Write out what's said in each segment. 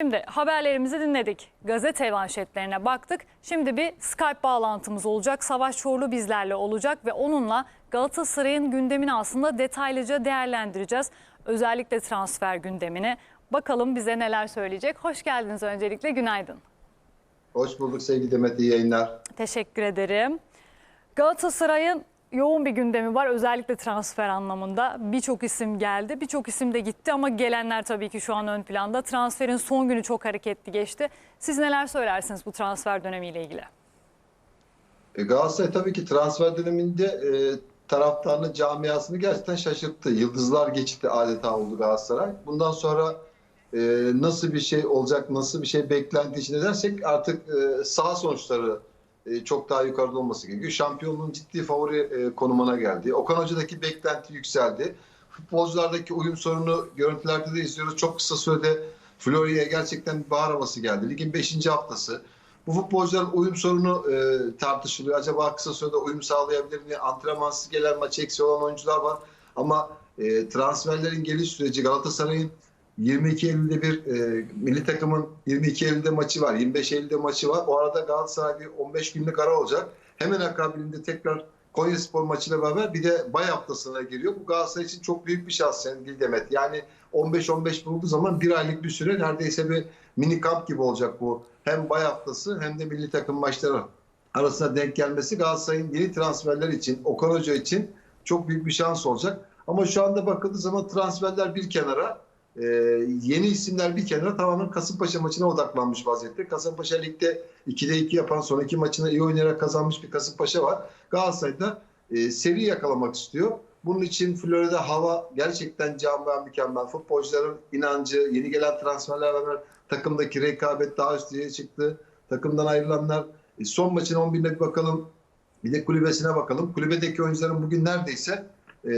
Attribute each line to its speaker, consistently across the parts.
Speaker 1: Şimdi haberlerimizi dinledik. Gazete manşetlerine baktık. Şimdi bir Skype bağlantımız olacak. Savaş Çorlu bizlerle olacak ve onunla Galatasaray'ın gündemini aslında detaylıca değerlendireceğiz. Özellikle transfer gündemini. Bakalım bize neler söyleyecek. Hoş geldiniz öncelikle. Günaydın.
Speaker 2: Hoş bulduk sevgili Demet, iyi yayınlar.
Speaker 1: Teşekkür ederim. Galatasaray'ın yoğun bir gündemi var özellikle transfer anlamında. Birçok isim geldi, birçok isim de gitti ama gelenler tabii ki şu an ön planda. Transferin son günü çok hareketli geçti. Siz neler söylersiniz bu transfer dönemiyle ilgili?
Speaker 2: E, Galatasaray tabii ki transfer döneminde e, taraftarını, camiasını gerçekten şaşırttı. Yıldızlar geçti adeta oldu Galatasaray. Bundan sonra e, nasıl bir şey olacak, nasıl bir şey beklenti içinde dersek artık e, saha sonuçları çok daha yukarıda olması gerekiyor. Şampiyonluğun ciddi favori e, konumuna geldi. Okan Hoca'daki beklenti yükseldi. Futbolculardaki uyum sorunu görüntülerde de izliyoruz. Çok kısa sürede Florya'ya gerçekten bir bahar havası geldi. Ligin 5. haftası. Bu futbolcuların uyum sorunu e, tartışılıyor. Acaba kısa sürede uyum sağlayabilir mi? Antrenmansız gelen maç eksiği olan oyuncular var. Ama e, transferlerin geliş süreci Galatasaray'ın 22 Eylül'de bir e, milli takımın 22 Eylül'de maçı var. 25 Eylül'de maçı var. O arada Galatasaray bir 15 günlük ara olacak. Hemen akabinde tekrar Konya Spor maçıyla beraber bir de bay haftasına giriyor. Bu Galatasaray için çok büyük bir şans sevgili Demet. Yani 15-15 bulduğu zaman bir aylık bir süre neredeyse bir mini kamp gibi olacak bu. Hem bay haftası hem de milli takım maçları arasına denk gelmesi Galatasaray'ın yeni transferler için, Okan Hoca için çok büyük bir şans olacak. Ama şu anda bakıldığı zaman transferler bir kenara, e, yeni isimler bir kenara tamamen Kasımpaşa maçına odaklanmış vaziyette. Kasımpaşa ligde 2'de 2 yapan son iki maçını iyi oynayarak kazanmış bir Kasımpaşa var. Galatasaray'da e, seri yakalamak istiyor. Bunun için Florya'da hava gerçekten camia mükemmel. Futbolcuların inancı, yeni gelen transferlerle beraber takımdaki rekabet daha üst düzeye çıktı. Takımdan ayrılanlar. E, son maçın 11'ine bir bakalım. Bir de kulübesine bakalım. Kulübedeki oyuncuların bugün neredeyse e,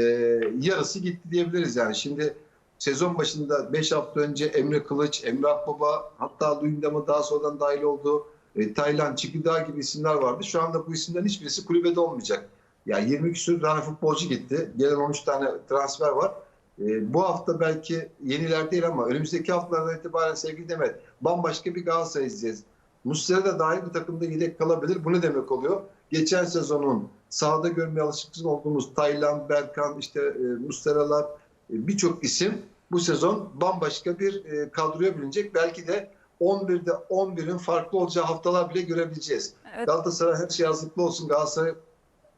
Speaker 2: yarısı gitti diyebiliriz yani. Şimdi sezon başında 5 hafta önce Emre Kılıç, Emre Akbaba hatta Luyendam'a daha sonradan dahil olduğu e, Taylan, Çikidağ gibi isimler vardı. Şu anda bu isimlerin hiçbirisi kulübede olmayacak. Yani 20 küsur tane futbolcu gitti. Gelen 13 tane transfer var. E, bu hafta belki yeniler değil ama önümüzdeki haftalardan itibaren sevgili Demet bambaşka bir Galatasaray izleyeceğiz. Muslera da dahil bir takımda yedek kalabilir. Bu ne demek oluyor? Geçen sezonun sahada görmeye alışık olduğumuz Taylan, Berkan, işte e, Muslera'lar birçok isim bu sezon bambaşka bir e, kadroya bürünecek. Belki de 11'de 11'in farklı olacağı haftalar bile görebileceğiz.
Speaker 1: Evet.
Speaker 2: Galatasaray her şey hazırlıklı olsun. Galatasaray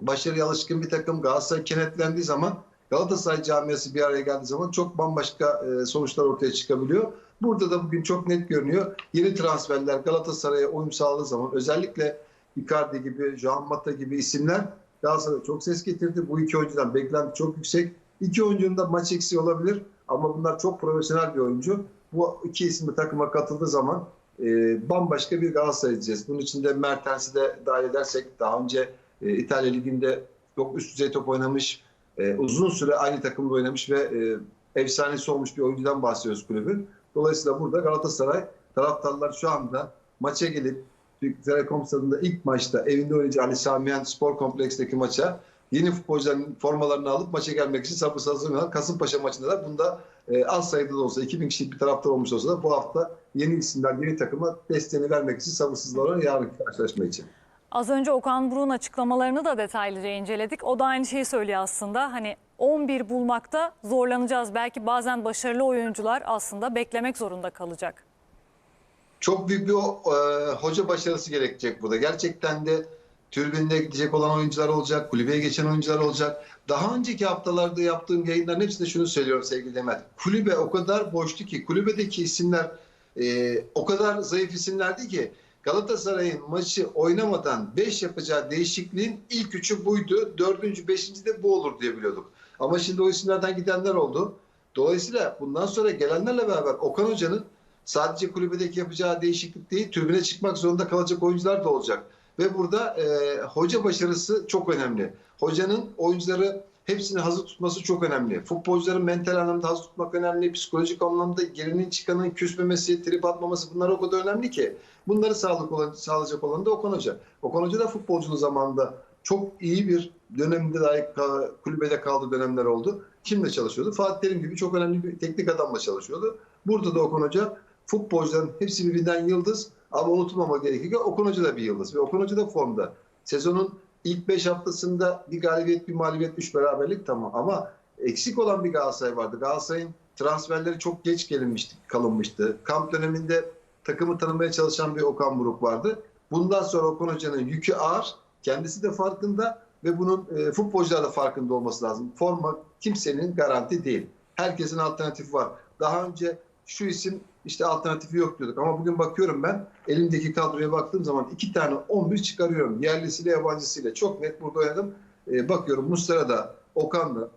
Speaker 2: başarıya alışkın bir takım. Galatasaray kenetlendiği zaman Galatasaray camiası bir araya geldiği zaman çok bambaşka e, sonuçlar ortaya çıkabiliyor. Burada da bugün çok net görünüyor. Yeni transferler Galatasaray'a uyum sağladığı zaman özellikle Icardi gibi, Juan Mata gibi isimler Galatasaray'a çok ses getirdi. Bu iki oyuncudan beklenti çok yüksek. İki oyuncunun da maç eksiği olabilir ama bunlar çok profesyonel bir oyuncu. Bu iki isimli takıma katıldığı zaman e, bambaşka bir Galatasaray izleyeceğiz. Bunun için de Mertens'i de dahil edersek daha önce e, İtalya Ligi'nde çok üst düzey top oynamış, e, uzun süre aynı takımda oynamış ve e, efsanesi olmuş bir oyuncudan bahsediyoruz kulübün. Dolayısıyla burada Galatasaray taraftarlar şu anda maça gelip Türk Telekom Stadı'nda ilk maçta evinde oynayacağı Ali Samiyen Spor Kompleks'teki maça yeni futbolcuların formalarını alıp maça gelmek için sabırsızlanıyorlar. Kasımpaşa maçında da bunda e, az sayıda da olsa 2000 kişilik bir taraftar olmuş olsa da bu hafta yeni isimler, yeni takıma desteğini vermek için sabırsızlanıyorlar yarınki karşılaşma için.
Speaker 1: Az önce Okan Buruk'un açıklamalarını da detaylıca inceledik. O da aynı şeyi söylüyor aslında. Hani 11 bulmakta zorlanacağız. Belki bazen başarılı oyuncular aslında beklemek zorunda kalacak.
Speaker 2: Çok büyük bir e, hoca başarısı gerekecek burada. Gerçekten de türbinde gidecek olan oyuncular olacak, kulübeye geçen oyuncular olacak. Daha önceki haftalarda yaptığım yayınların hepsinde şunu söylüyorum sevgili Demet. Kulübe o kadar boştu ki, kulübedeki isimler e, o kadar zayıf isimlerdi ki Galatasaray'ın maçı oynamadan 5 yapacağı değişikliğin ilk üçü buydu. Dördüncü, beşinci de bu olur diye biliyorduk. Ama şimdi o isimlerden gidenler oldu. Dolayısıyla bundan sonra gelenlerle beraber Okan Hoca'nın sadece kulübedeki yapacağı değişiklik değil, tribüne çıkmak zorunda kalacak oyuncular da olacak. Ve burada e, hoca başarısı çok önemli. Hocanın oyuncuları hepsini hazır tutması çok önemli. Futbolcuların mental anlamda hazır tutmak önemli. Psikolojik anlamda gerinin çıkanın küsmemesi, trip atmaması bunlar o kadar önemli ki. Bunları sağlık olan, sağlayacak olan da Okan Hoca. Okan Hoca da futbolculuğu zamanında çok iyi bir dönemde dahi kulübede kaldığı dönemler oldu. Kimle çalışıyordu? Fatih Terim gibi çok önemli bir teknik adamla çalışıyordu. Burada da Okan Hoca futbolcuların hepsi birbirinden yıldız ama unutulmamak gerekiyor ki Okan Hoca da bir yıldız ve Okan Hoca da formda. Sezonun ilk 5 haftasında bir galibiyet, bir mağlubiyet, 3 beraberlik tamam ama eksik olan bir Galatasaray vardı. Galatasaray'ın transferleri çok geç gelinmişti, kalınmıştı. Kamp döneminde takımı tanımaya çalışan bir Okan Buruk vardı. Bundan sonra Okan Hoca'nın yükü ağır. Kendisi de farkında ve bunun e, futbolcular da farkında olması lazım. Forma kimsenin garanti değil. Herkesin alternatifi var. Daha önce şu isim işte alternatifi yok diyorduk. Ama bugün bakıyorum ben elimdeki kadroya baktığım zaman iki tane 11 çıkarıyorum. Yerlisiyle yabancısıyla. Çok net burada oynadım. E, bakıyorum Muslera'da, Okan'da,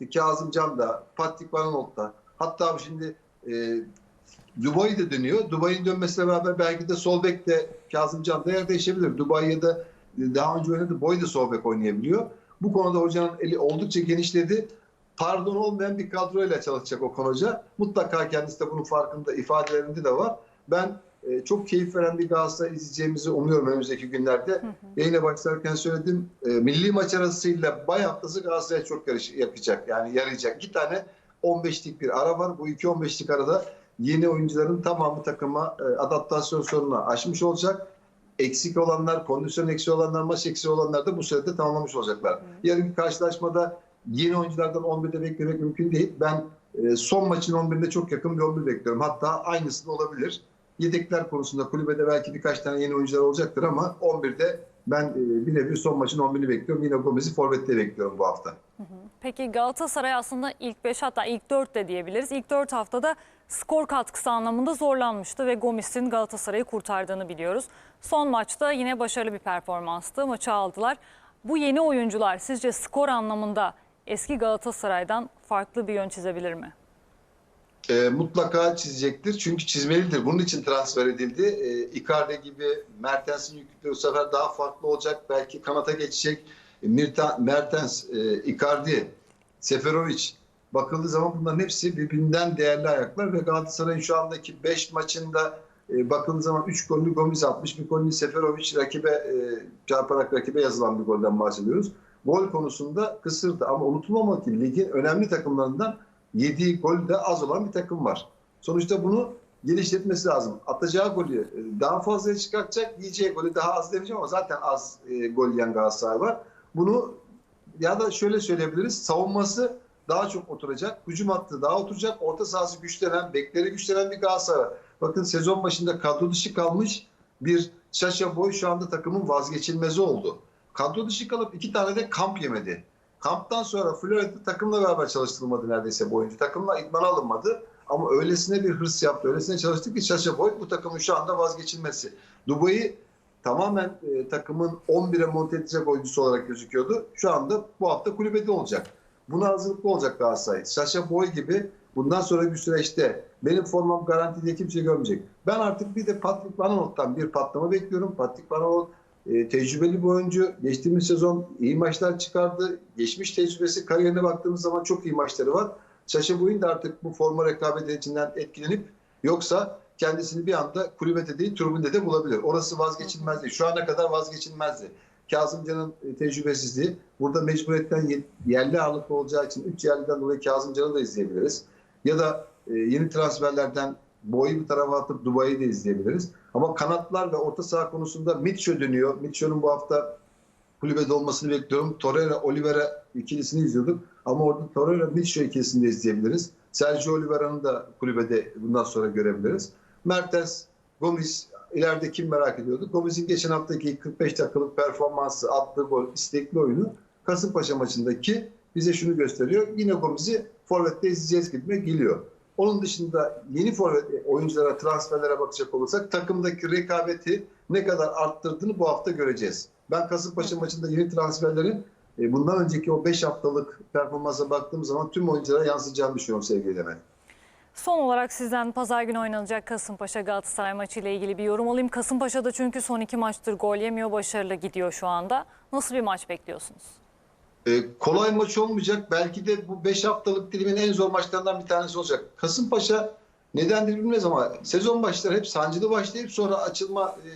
Speaker 2: işte Kazım Can'da, Patrik Vananolt'ta. Hatta şimdi e, Dubai de dönüyor. Dubai'nin dönmesiyle beraber belki de sol bek de Kazım Can da yer değişebilir. Dubai'ye de daha önce oynadı. Boy da sol bek oynayabiliyor. Bu konuda hocanın eli oldukça genişledi. Pardon olmayan bir kadroyla çalışacak Okan Hoca. Mutlaka kendisi de bunun farkında ifadelerinde de var. Ben e, çok keyif veren bir Galatasaray izleyeceğimizi umuyorum önümüzdeki günlerde. Yayına başlarken söyledim. E, milli maç arasıyla bay haftası Galatasaray çok yarış, yapacak. Yani yarayacak. İki tane 15'lik bir ara var. Bu iki 15'lik arada yeni oyuncuların tamamı takıma e, adaptasyon sorununu aşmış olacak. Eksik olanlar, kondisyon eksiği olanlar, maç eksiği olanlar da bu sürede tamamlamış olacaklar. Yarınki karşılaşmada yeni oyunculardan 11'de beklemek mümkün değil. Ben e, son maçın 11'inde çok yakın bir 11 bekliyorum. Hatta aynısı da olabilir. Yedekler konusunda kulübede belki birkaç tane yeni oyuncular olacaktır ama 11'de ben e, bir nevi son maçın 11'ini bekliyorum. Yine Gomez'i forvette bekliyorum bu hafta.
Speaker 1: Peki Galatasaray aslında ilk 5 hatta ilk 4 de diyebiliriz. İlk 4 haftada skor katkısı anlamında zorlanmıştı ve Gomis'in Galatasaray'ı kurtardığını biliyoruz. Son maçta yine başarılı bir performanstı. Maçı aldılar. Bu yeni oyuncular sizce skor anlamında eski Galatasaray'dan farklı bir yön çizebilir mi?
Speaker 2: E, mutlaka çizecektir. Çünkü çizmelidir. Bunun için transfer edildi. E, Icardi gibi Mertens'in yükleri bu sefer daha farklı olacak. Belki kanata geçecek. E, Mertens, e, Icardi, Seferovic. Bakıldığı zaman bunların hepsi birbirinden değerli ayaklar ve Galatasaray'ın şu andaki 5 maçında e, bakıldığı zaman 3 golünü Gomis atmış, bir golünü Seferovic rakibe e, çarparak rakibe yazılan bir golden bahsediyoruz. Gol konusunda kısırdı ama unutulmamak ki ligin önemli takımlarından yediği gol de az olan bir takım var. Sonuçta bunu geliştirmesi lazım. Atacağı golü e, daha fazla çıkartacak, yiyeceği golü daha az demeyeceğim ama zaten az e, gol yiyen Galatasaray var. Bunu ya da şöyle söyleyebiliriz. Savunması daha çok oturacak. Hücum hattı daha oturacak. Orta sahası güçlenen, bekleri güçlenen bir Galatasaray. Bakın sezon başında kadro dışı kalmış bir Şaşa Boy şu anda takımın vazgeçilmezi oldu. Kadro dışı kalıp iki tane de kamp yemedi. Kamptan sonra Florya'da takımla beraber çalıştırılmadı neredeyse bu oyuncu. Takımla idmana alınmadı. Ama öylesine bir hırs yaptı, öylesine çalıştı ki Şaşa Boy bu takımın şu anda vazgeçilmesi. Dubai'yi tamamen e, takımın 11'e monte edecek oyuncusu olarak gözüküyordu. Şu anda bu hafta kulübede olacak. Buna hazırlıklı olacak Galatasaray. Şaşa Boy gibi bundan sonra bir süreçte benim formam garanti diye kimse görmeyecek. Ben artık bir de Patrick Van Aanholt'tan bir patlama bekliyorum. Patrick Van e, tecrübeli bir oyuncu. Geçtiğimiz sezon iyi maçlar çıkardı. Geçmiş tecrübesi, kariyerine baktığımız zaman çok iyi maçları var. Şaşa Boy'un da artık bu forma rekabetinden etkilenip yoksa kendisini bir anda kulübede değil tribünde de bulabilir. Orası vazgeçilmezdi. Şu ana kadar vazgeçilmezdi. Kazımcan'ın e, tecrübesizliği. Burada mecburiyetten ye- yerli ağırlıklı olacağı için 3 yerliden dolayı Kazımcan'ı da izleyebiliriz. Ya da e, yeni transferlerden boyu bir tarafa atıp Dubai'yi de izleyebiliriz. Ama kanatlar ve orta saha konusunda Mitchell dönüyor. Mitchell'ın bu hafta kulübede olmasını bekliyorum. Torreira, Oliveira ikilisini izliyorduk. Ama orada Torreira, Mitchell ikilisini de izleyebiliriz. Sergio Oliveira'nı da kulübede bundan sonra görebiliriz. Mertens, Gomis ileride kim merak ediyordu? Gomis'in geçen haftaki 45 dakikalık performansı, attığı gol, istekli oyunu Kasımpaşa maçındaki bize şunu gösteriyor. Yine Gomis'i forvette izleyeceğiz gibi geliyor. Onun dışında yeni forvet oyunculara, transferlere bakacak olursak takımdaki rekabeti ne kadar arttırdığını bu hafta göreceğiz. Ben Kasımpaşa maçında yeni transferlerin e, bundan önceki o 5 haftalık performansa baktığım zaman tüm oyunculara yansıyacağını düşünüyorum sevgili Demet.
Speaker 1: Son olarak sizden pazar günü oynanacak Kasımpaşa Galatasaray maçı ile ilgili bir yorum alayım. Kasımpaşa'da çünkü son iki maçtır gol yemiyor, başarılı gidiyor şu anda. Nasıl bir maç bekliyorsunuz?
Speaker 2: Ee, kolay maç olmayacak. Belki de bu 5 haftalık dilimin en zor maçlarından bir tanesi olacak. Kasımpaşa nedendir bilmez ama sezon başları hep sancılı başlayıp sonra açılma e,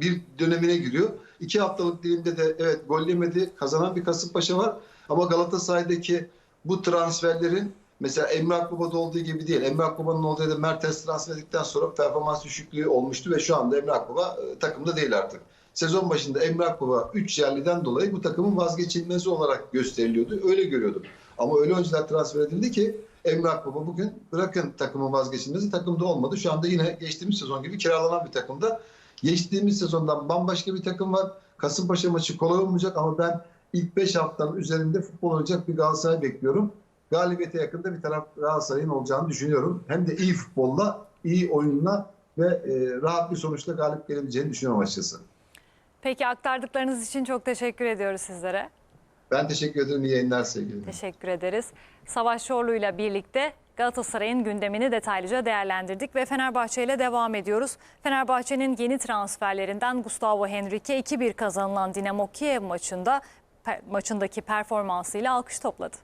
Speaker 2: bir dönemine giriyor. 2 haftalık dilimde de evet gol yemedi. Kazanan bir Kasımpaşa var. Ama Galatasaray'daki bu transferlerin mesela Emre Akbaba'da olduğu gibi değil. Emre Akbaba'nın olduğu yerde Mertens transfer edildikten sonra performans düşüklüğü olmuştu ve şu anda Emre Akbaba e, takımda değil artık. Sezon başında Emre Akbaba 3 yerliden dolayı bu takımın vazgeçilmezi olarak gösteriliyordu. Öyle görüyordum. Ama öyle oyuncular transfer edildi ki Emre Akbaba bugün bırakın takımın vazgeçilmezi takımda olmadı. Şu anda yine geçtiğimiz sezon gibi kiralanan bir takımda. Geçtiğimiz sezondan bambaşka bir takım var. Kasımpaşa maçı kolay olmayacak ama ben ilk 5 haftanın üzerinde futbol oynayacak bir Galatasaray bekliyorum. Galibiyete yakında bir taraf Galatasaray'ın olacağını düşünüyorum. Hem de iyi futbolla, iyi oyunla ve e, rahat bir sonuçla galip gelebileceğini düşünüyorum açıkçası.
Speaker 1: Peki aktardıklarınız için çok teşekkür ediyoruz sizlere.
Speaker 2: Ben teşekkür ederim. İyi yayınlar sevgili.
Speaker 1: Teşekkür ederiz. Savaş Çorlu ile birlikte Galatasaray'ın gündemini detaylıca değerlendirdik ve Fenerbahçe ile devam ediyoruz. Fenerbahçe'nin yeni transferlerinden Gustavo Henrique 2-1 kazanılan Dinamo Kiev maçında maçındaki performansıyla alkış topladı.